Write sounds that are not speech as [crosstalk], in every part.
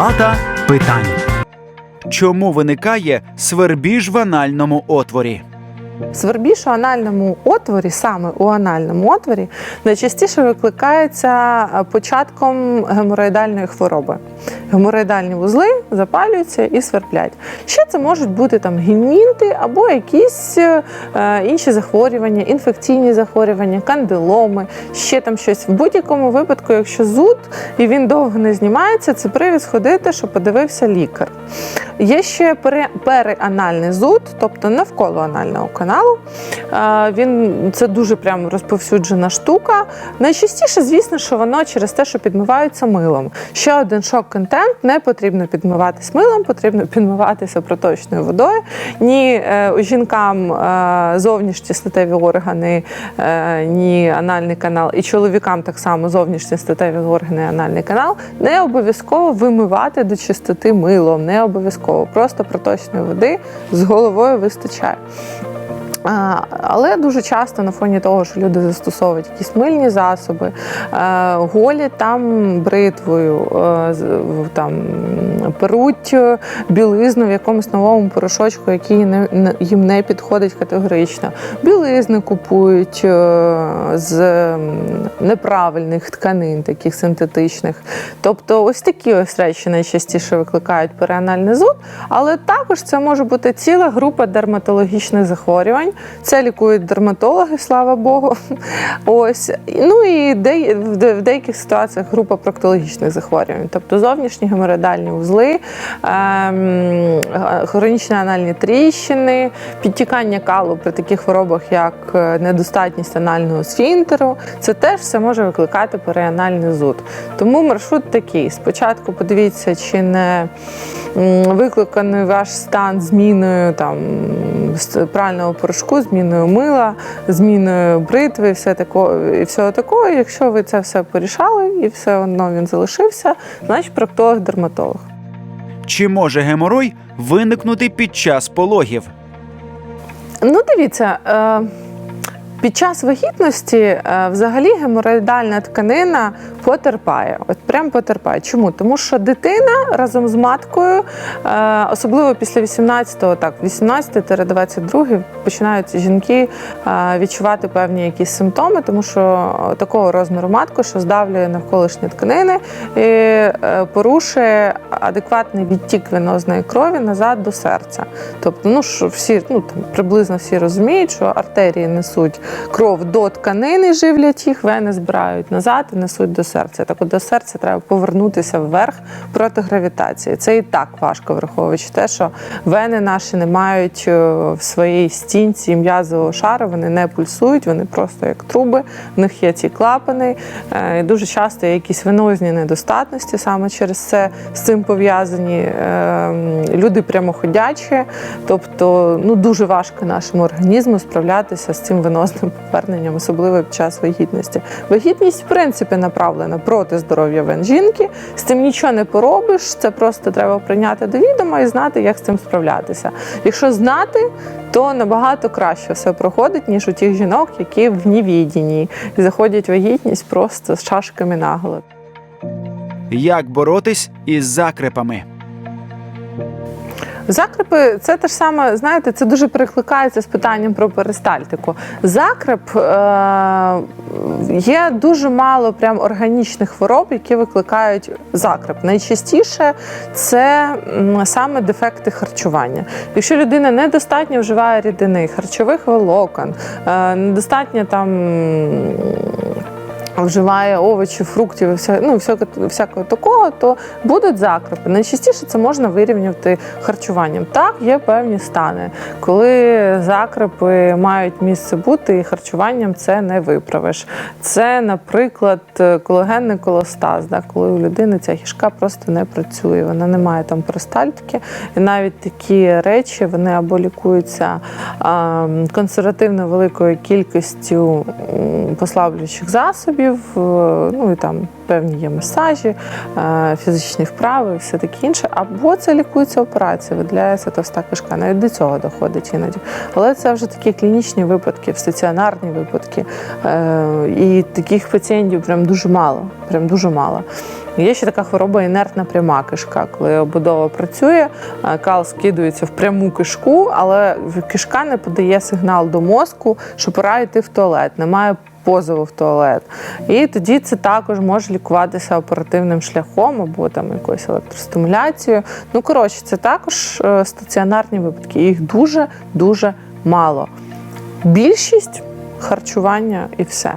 Палата питань. Чому виникає свербіж в анальному отворі? Свербіж у анальному отворі, саме у анальному отворі, найчастіше викликається е, початком геморроїдальної хвороби. Геморроїдальні вузли запалюються і сверблять. Ще це можуть бути там гельмінти або якісь е, інші захворювання, інфекційні захворювання, кандиломи, ще там щось. В будь-якому випадку, якщо зуд і він довго не знімається, це привід сходити, що подивився лікар. Є ще переанальний зуд, тобто навколо анального каналу. Е, Він це дуже прям розповсюджена штука. Найчастіше, звісно, що воно через те, що підмиваються милом. Ще один шок-контент: не потрібно підмиватись милом, потрібно підмиватися проточною водою. Ні е, жінкам е, зовнішні статеві органи, ні анальний канал, і чоловікам так само зовнішні статеві органи, анальний канал. Не обов'язково вимивати до чистоти милом, не обов'язково. Просто проточної води з головою вистачає. Але дуже часто на фоні того, що люди застосовують якісь мильні засоби, е, голять там бритвою, е, там перуть білизну в якомусь новому порошочку, який їм не підходить категорично. Білизни купують е, з неправильних тканин, таких синтетичних. Тобто, ось такі ось речі найчастіше викликають переанальний зуд, але також це може бути ціла група дерматологічних захворювань. Це лікують дерматологи, слава Богу. Ось ну і в, деяких ситуаціях група проктологічних захворювань, тобто зовнішні геморроїдальні вузли, ем, е, хронічні анальні тріщини, підтікання калу при таких хворобах, як е, недостатність анального сфінктеру. Це теж все може викликати переанальний зуд. Тому маршрут такий: спочатку подивіться, чи не викликаний ваш стан зміною там прального порошку, зміною мила, зміною бритви, все тако, і всього такого. Якщо ви це все порішали і все одно він залишився, значить проктолог-дерматолог. Чи може геморой виникнути під час пологів? Ну, дивіться. Е- під час вагітності е, взагалі геморроїдальна тканина потерпає. От прям потерпає. Чому? Тому що дитина разом з маткою, е, особливо після 18-го, так, 18-22 починають жінки е, відчувати певні якісь симптоми, тому що такого розміру матку, що здавлює навколишні тканини і порушує адекватний відтік венозної крові назад до серця. Тобто, ну що всі ну там приблизно всі розуміють, що артерії несуть кров до тканини, живлять їх, вени збирають назад і несуть до серця. Так от до серця треба повернутися вверх проти гравітації. Це і так важко, враховуючи те, що вени наші не мають е, в своїй стінці м'язового шару, вони не пульсують, вони просто як труби. В них є ці клапани. Е, І дуже часто є якісь венозні недостатності саме через це з цим пов'язані. Е, Люди прямоходячі, тобто ну дуже важко нашому організму справлятися з цим венозним поверненням, особливо під час вагітності. Вагітність, в принципі, направлена проти здоров'я вен жінки. З цим нічого не поробиш. Це просто треба прийняти до відома і знати, як з цим справлятися. Якщо знати, то набагато краще все проходить, ніж у тих жінок, які в невідінні і заходять вагітність просто з чашками наголо. Як боротись із закрепами? Закрепи це те ж саме, знаєте, це дуже перекликається з питанням про перистальтику. Закреп е- є дуже мало прям органічних хвороб, які викликають закреп. Найчастіше це саме дефекти харчування. Якщо людина недостатньо вживає рідини, харчових волокон, е- недостатньо там. Вживає овочі, фруктів, і вся- ну, всякого, такого, то будуть закрепи. Найчастіше це можна вирівнювати харчуванням. Так, є певні стани, коли закрепи мають місце бути, і харчуванням це не виправиш. Це, наприклад, колагенний колостаз, да, коли у людини ця кишка просто не працює, вона не має там перистальтики. І навіть такі речі вони або лікуються консервативно великою кількістю послаблюючих засобів, масажів, е, ну і там певні є масажі, е, фізичні вправи, все таке інше. Або це лікується операція, виділяється товста кишка. Навіть до цього доходить іноді. Але це вже такі клінічні випадки, стаціонарні випадки. Е, І таких пацієнтів прям дуже мало. Прям дуже мало. Є ще така хвороба інертна пряма кишка, коли обудова працює, кал скидується в пряму кишку, але кишка не подає сигнал до мозку, що пора йти в туалет. Немає позову в туалет. І тоді це також може лікуватися оперативним шляхом або там якоюсь електростимуляцією. Ну коротше, це також е, стаціонарні випадки. Їх дуже дуже мало. Більшість харчування і все.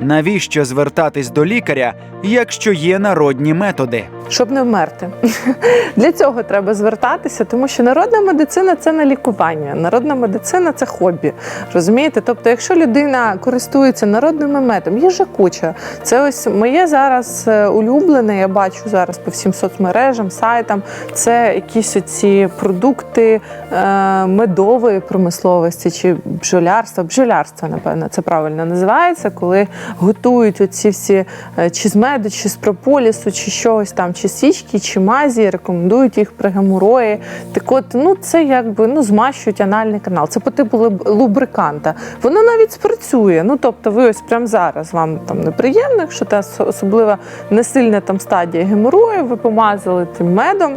Навіщо звертатись до лікаря, якщо є народні методи? Щоб не вмерти. [laughs] Для цього треба звертатися, тому що народна медицина це не лікування. Народна медицина це хобі. Розумієте? Тобто, якщо людина користується народними методами, є же куча. Це ось моє зараз е, улюблене. Я бачу зараз по всім соцмережам, сайтам. Це якісь оці продукти е, медової промисловості чи бджолярства. Бджолярство, напевно, це правильно називається, коли готують оці всі е, чи з меду, чи з прополісу, чи щось там, чи січки, чи мазі, рекомендують їх при геморої. Так от, ну це якби ну змащують анальний канал. Це по типу лубриканта. Воно навіть спрацює. Ну тобто, ви ось прямо зараз вам там неприємно, якщо та ос- особливо не сильна там стадія геморою, ви помазали тим медом.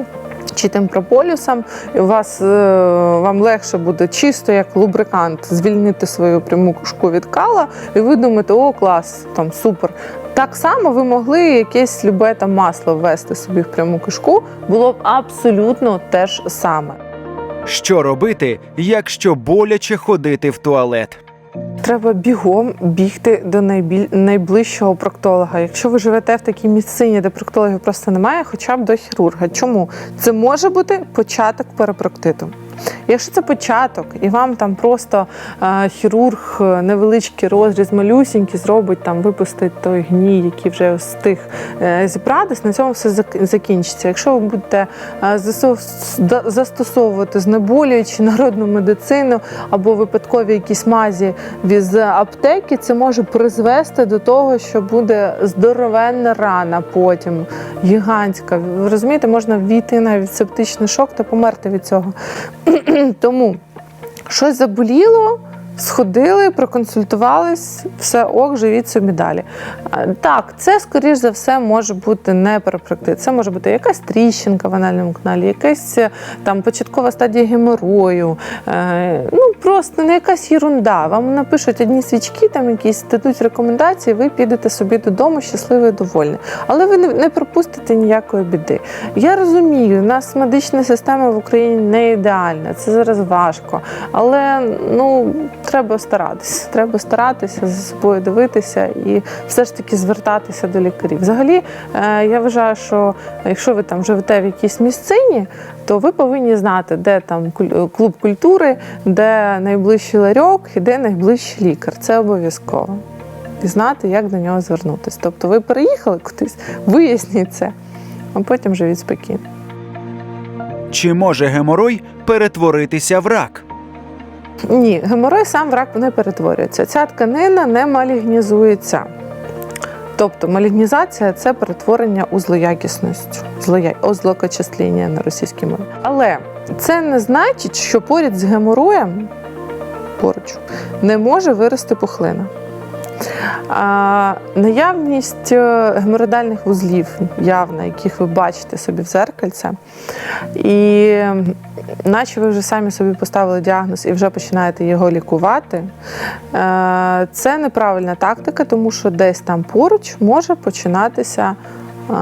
Чи тим прополісом, у вас е, вам легше буде чисто як лубрикант звільнити свою пряму кишку від кала, і ви думаєте, о, клас, там супер. Так само ви могли якесь любе там масло ввести собі в пряму кишку, було б абсолютно те ж саме. Що робити, якщо боляче ходити в туалет? Треба бігом бігти до найбіль... найближчого проктолога. Якщо ви живете в такій місцині, де проктологів просто немає, хоча б до хірурга. Чому? Це може бути початок перопроктиту. Якщо це початок, і вам там просто е, хірург е, невеличкий розріз малюсінький зробить, там випустить той гній, який вже встиг е, зібратись, на цьому все закінчиться. Якщо ви будете застосовувати знеболюючи народну медицину або випадкові якісь мазі з аптеки, це може призвести до того, що буде здоровенна рана потім, гігантська. Ви розумієте, можна війти навіть в септичний шок та померти від цього. Тому щось заболіло. Сходили, проконсультувались, все ок, живіть собі далі. Так, це скоріш за все може бути не перепрактит. Це може бути якась тріщинка в анальному каналі, якась е, там початкова стадія геморою. Е, ну просто не якась ерунда. Вам напишуть одні свічки, там якісь дадуть рекомендації, ви підете собі додому щасливі і довольні. Але ви не пропустите ніякої біди. Я розумію, у нас медична система в Україні не ідеальна, це зараз важко. Але ну треба старатися. Треба старатися за собою дивитися і все ж таки звертатися до лікарів. Взагалі, е, я вважаю, що якщо ви там живете в якійсь місцині, то ви повинні знати, де там клуб культури, де найближчий ларьок і де найближчий лікар. Це обов'язково. І знати, як до нього звернутися. Тобто ви переїхали кудись, виясніть це, а потім живіть спокійно. Чи може геморой перетворитися в рак? Ні, геморой сам в рак не перетворюється. Ця тканина не малігнізується. Тобто малігнізація це перетворення у злоякісність, злоя... о, злокочисління на російській мові. Але це не значить, що поряд з гемороєм поруч не може вирости пухлина. Наявність е, геморроїдальних вузлів, явна, яких ви бачите собі в зеркальце, і наче ви вже самі собі поставили діагноз і вже починаєте його лікувати, е, це неправильна тактика, тому що десь там поруч може починатися е,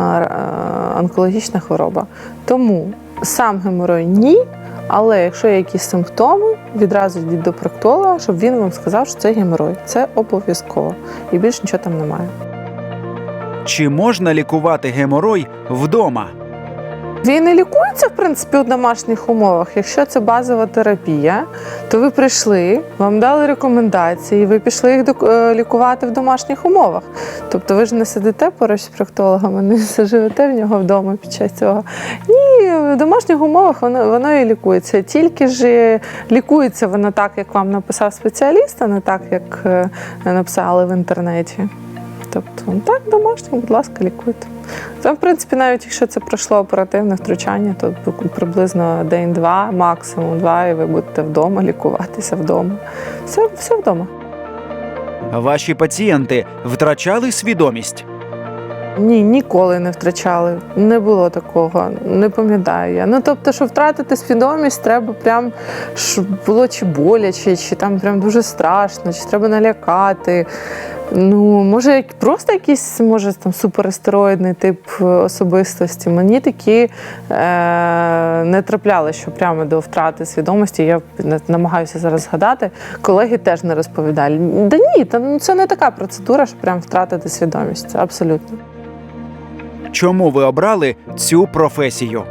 онкологічна хвороба. Тому сам геморой ні. Але якщо є якісь симптоми, відразу йдіть до проктолога, щоб він вам сказав, що це геморой. Це обов'язково. І більше нічого там немає. Чи можна лікувати геморой вдома? Він і лікується, в принципі, у домашніх умовах. Якщо це базова терапія, то ви прийшли, вам дали рекомендації, ви пішли їх е, лікувати в домашніх умовах. Тобто ви ж не сидите поруч з проктологом, не живете в нього вдома під час цього. Ні, в домашніх умовах воно, воно і лікується. Тільки ж е, лікується воно так, як вам написав спеціаліст, а не так, як е, написали в інтернеті. Тобто, так, домашнє, будь ласка, лікуйте. Там, в принципі, навіть якщо це пройшло оперативне втручання, то приблизно день-два, максимум два, і ви будете вдома лікуватися вдома. Все, все вдома. Ваші пацієнти втрачали свідомість. Ні, ніколи не втрачали. Не було такого, не пам'ятаю я. Ну тобто, що втратити свідомість, треба прям щоб було чи боляче, чи там прям дуже страшно, чи треба налякати. Ну, може, просто якийсь може там суперастероїдний тип е, особистості. Мені такі е, не трапляли, що прямо до втрати свідомості. Я намагаюся зараз згадати. Колеги теж не розповідали. Да ні, та, ну, це не така процедура, що прям втратити свідомість. Абсолютно. Чому ви обрали цю професію?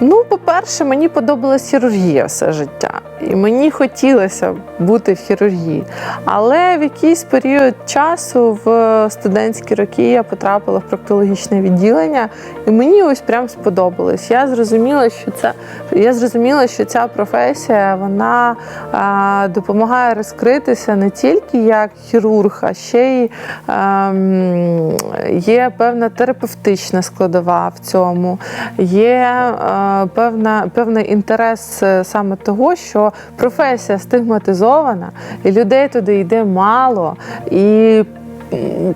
Ну, по-перше, мені подобалась хірургія все життя, і мені хотілося бути в хірургії. Але в якийсь період часу в студентські роки я потрапила в проктологічне відділення, і мені ось прям сподобалось. Я зрозуміла, що це я зрозуміла, що ця професія вона а, допомагає розкритися не тільки як хірург, а ще й ем, є певна терапевтична складова в цьому. Є е, певна, певний інтерес е, саме того, що професія стигматизована, і людей туди йде мало. І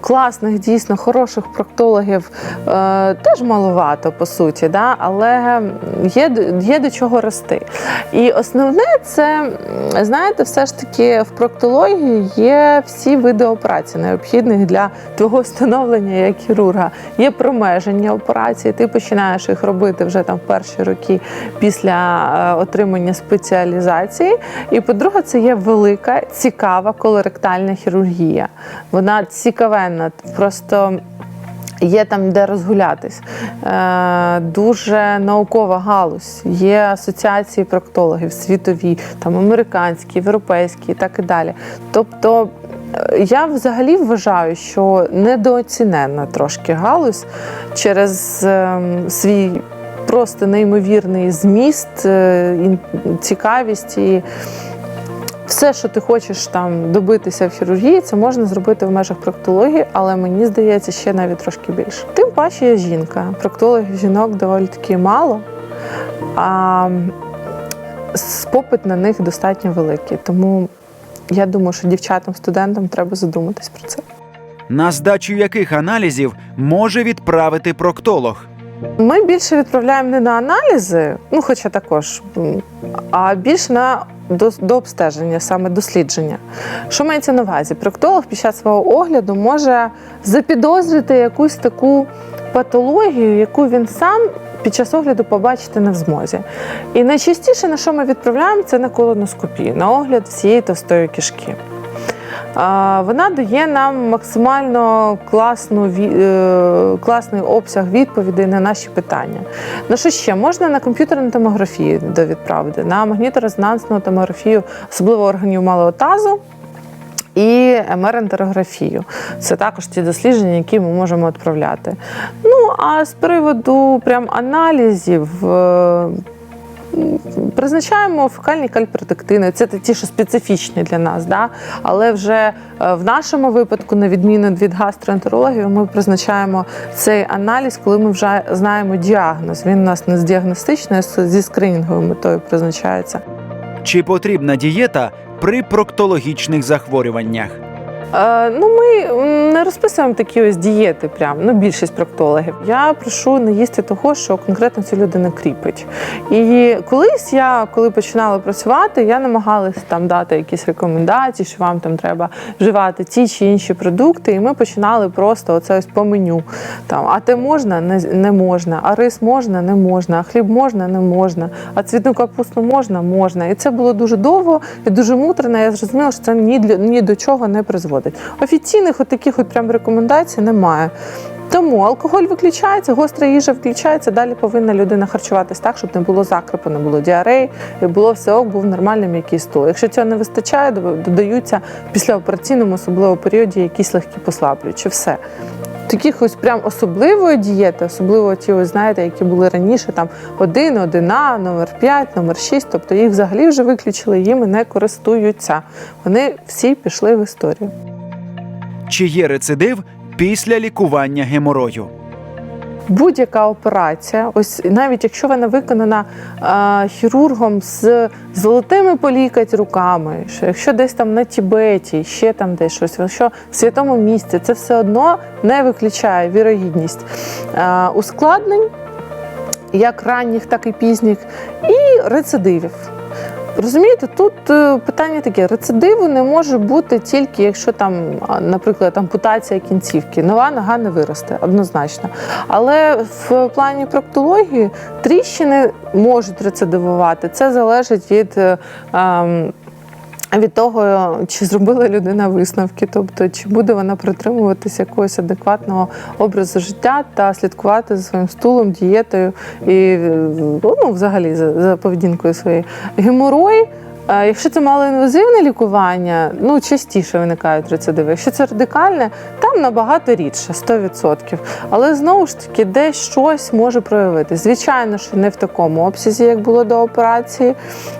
Класних, дійсно, хороших проктологів е, теж маловато, по суті, да? але є, є до чого рости. І основне це, знаєте, все ж таки в проктології є всі види операцій, необхідних для твого встановлення як хірурга. Є промеження операцій, ти починаєш їх робити вже там в перші роки після е, отримання спеціалізації. І по-друге, це є велика, цікава колоректальна хірургія. Вона цікавенна, просто. Є там де розгулятись. Е, дуже наукова галузь. Є асоціації проктологів світові, там американські, європейські і так і далі. Тобто е, я взагалі вважаю, що недооціненна трошки галузь через ем, свій просто неймовірний зміст, е, цікавість і все, що ти хочеш там добитися в хірургії, це можна зробити в межах проктології, але мені здається, ще навіть трошки більше. Тим паче я жінка. Проктологів жінок доволі таки мало, а попит на них достатньо великий. Тому я думаю, що дівчатам-студентам треба задуматись про це. На здачу яких аналізів може відправити проктолог? Ми більше відправляємо не на аналізи, ну хоча також, а більше на до, до обстеження, саме дослідження. Що мається на увазі? Проктолог під час свого огляду може запідозрити якусь таку патологію, яку він сам під час огляду побачити не в змозі. І найчастіше, на що ми відправляємо, це на колоноскопію, на огляд всієї товстої кишки. Вона дає нам максимально класну, е, класний обсяг відповідей на наші питання. На що ще? Можна на комп'ютерну томографію довідправити, на магніторезонансну томографію, особливо органів малого тазу. І МР-ентерографію. Це також ті дослідження, які ми можемо відправляти. Ну, а з приводу прям аналізів. Призначаємо фекальні кальпротектини, це ті, що специфічні для нас, да? але вже е, в нашому випадку, на відміну від гастроентерології, ми призначаємо цей аналіз, коли ми вже знаємо діагноз. Він у нас не з діагностичною, а зі скринінговою метою призначається. Чи потрібна дієта при проктологічних захворюваннях? Е, ну, ми не розписуємо такі ось дієти, прям ну більшість проктологів. Я прошу не їсти того, що конкретно цю людину кріпить. І колись я, коли починала працювати, я намагалася там дати якісь рекомендації, що вам там треба вживати ті чи інші продукти. І ми починали просто оце ось по меню. Там, а те можна, не, не можна, а рис можна, не можна, а хліб можна, не можна, а цвітну капусту можна, можна. І це було дуже довго і дуже муторно. Я зрозуміла, що це ні, для, ні до чого не призводить. Офіційних от таких от прям рекомендацій немає. Тому алкоголь виключається, гостра їжа включається. Далі повинна людина харчуватись так, щоб не було закрипу, не було діареї, і було все ок, був нормальний м'який стул. Якщо цього не вистачає, додаються додаються післяопераційному, особливо періоді, якісь легкі послаблюючі. Все. Таких ось прям особливої дієти, особливо ті, ось знаєте, які були раніше, там один, одина, номер 5, номер 6, тобто їх взагалі вже виключили, їми не користуються. Вони всі пішли в історію. Чи є рецидив після лікування геморою. Будь-яка операція, ось навіть якщо вона виконана е, хірургом з золотими по лікать руками, що якщо десь там на Тібеті, ще там десь щось, якщо в святому місці, це все одно не виключає вірогідність е, ускладнень, як ранніх, так і пізніх, і рецидивів. Розумієте, тут е, питання таке: рецидиву не може бути тільки якщо там, наприклад, ампутація кінцівки, нова нога не виросте, однозначно. Але в плані проктології тріщини можуть рецидивувати. Це залежить від. ем, від того, чи зробила людина висновки, тобто чи буде вона притримуватися якогось адекватного образу життя та слідкувати за своїм стулом, дієтою і ну, взагалі за, за поведінкою своєю. Геморой. Е, Якщо це малоінвазивне лікування, ну частіше виникають рецидиви. Якщо це радикальне, там набагато рідше, 100%. Але знову ж таки, десь щось може проявитись. Звичайно, що не в такому обсязі, як було до операції,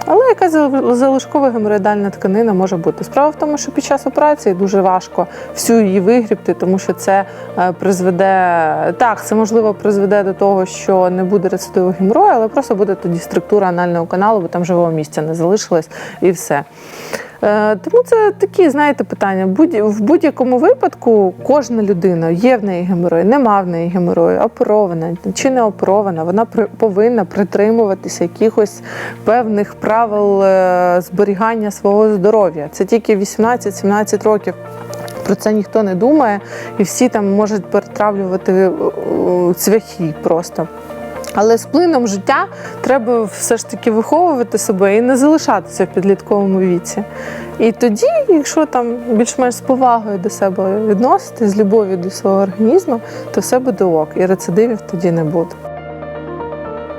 але якась зал- залишкова геморроїдальна тканина може бути. Справа в тому, що під час операції дуже важко всю її вигрібти, тому що це е, призведе так, це можливо призведе до того, що не буде рецидиву геморою, але просто буде тоді структура анального каналу, бо там живого місця не залишилось і все. Е, Тому це такі, знаєте, питання. В будь-якому випадку кожна людина є в неї геморой, нема в неї геморою, оперована чи не оперована, вона повинна притримуватися якихось певних правил е, зберігання свого здоров'я. Це тільки 18-17 років. Про це ніхто не думає, і всі там можуть перетравлювати е, цвяхи просто. Але з плином життя треба все ж таки виховувати себе і не залишатися в підлітковому віці. І тоді, якщо там більш-менш з повагою до себе відносити, з любов'ю до свого організму, то все буде ок, і рецидивів тоді не буде.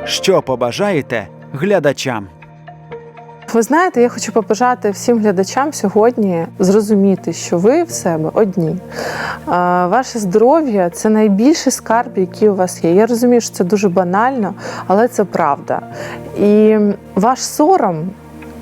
Що побажаєте глядачам? Ви знаєте, я хочу побажати всім глядачам сьогодні зрозуміти, що ви в себе одні. Ваше здоров'я це найбільший скарб, який у вас є. Я розумію, що це дуже банально, але це правда. І ваш сором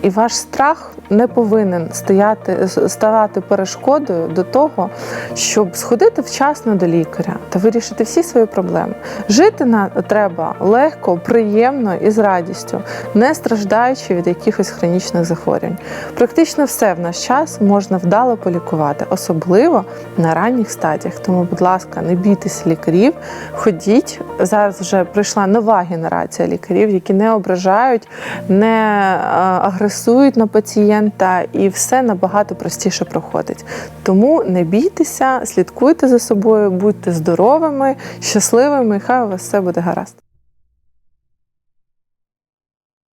і ваш страх не повинен стояти, ставати перешкодою до того, щоб сходити вчасно до лікаря та вирішити всі свої проблеми. Жити на треба легко, приємно і з радістю, не страждаючи від якихось хронічних захворювань. Практично все в наш час можна вдало полікувати, особливо на ранніх стадіях. Тому, будь ласка, не бійтеся лікарів, ходіть. Зараз вже прийшла нова генерація лікарів, які не ображають, не е, агресують на пацієнта, і все набагато простіше проходить. Тому не бійтеся, слідкуйте за собою, будьте здоровими, щасливими, хай у вас все буде гаразд.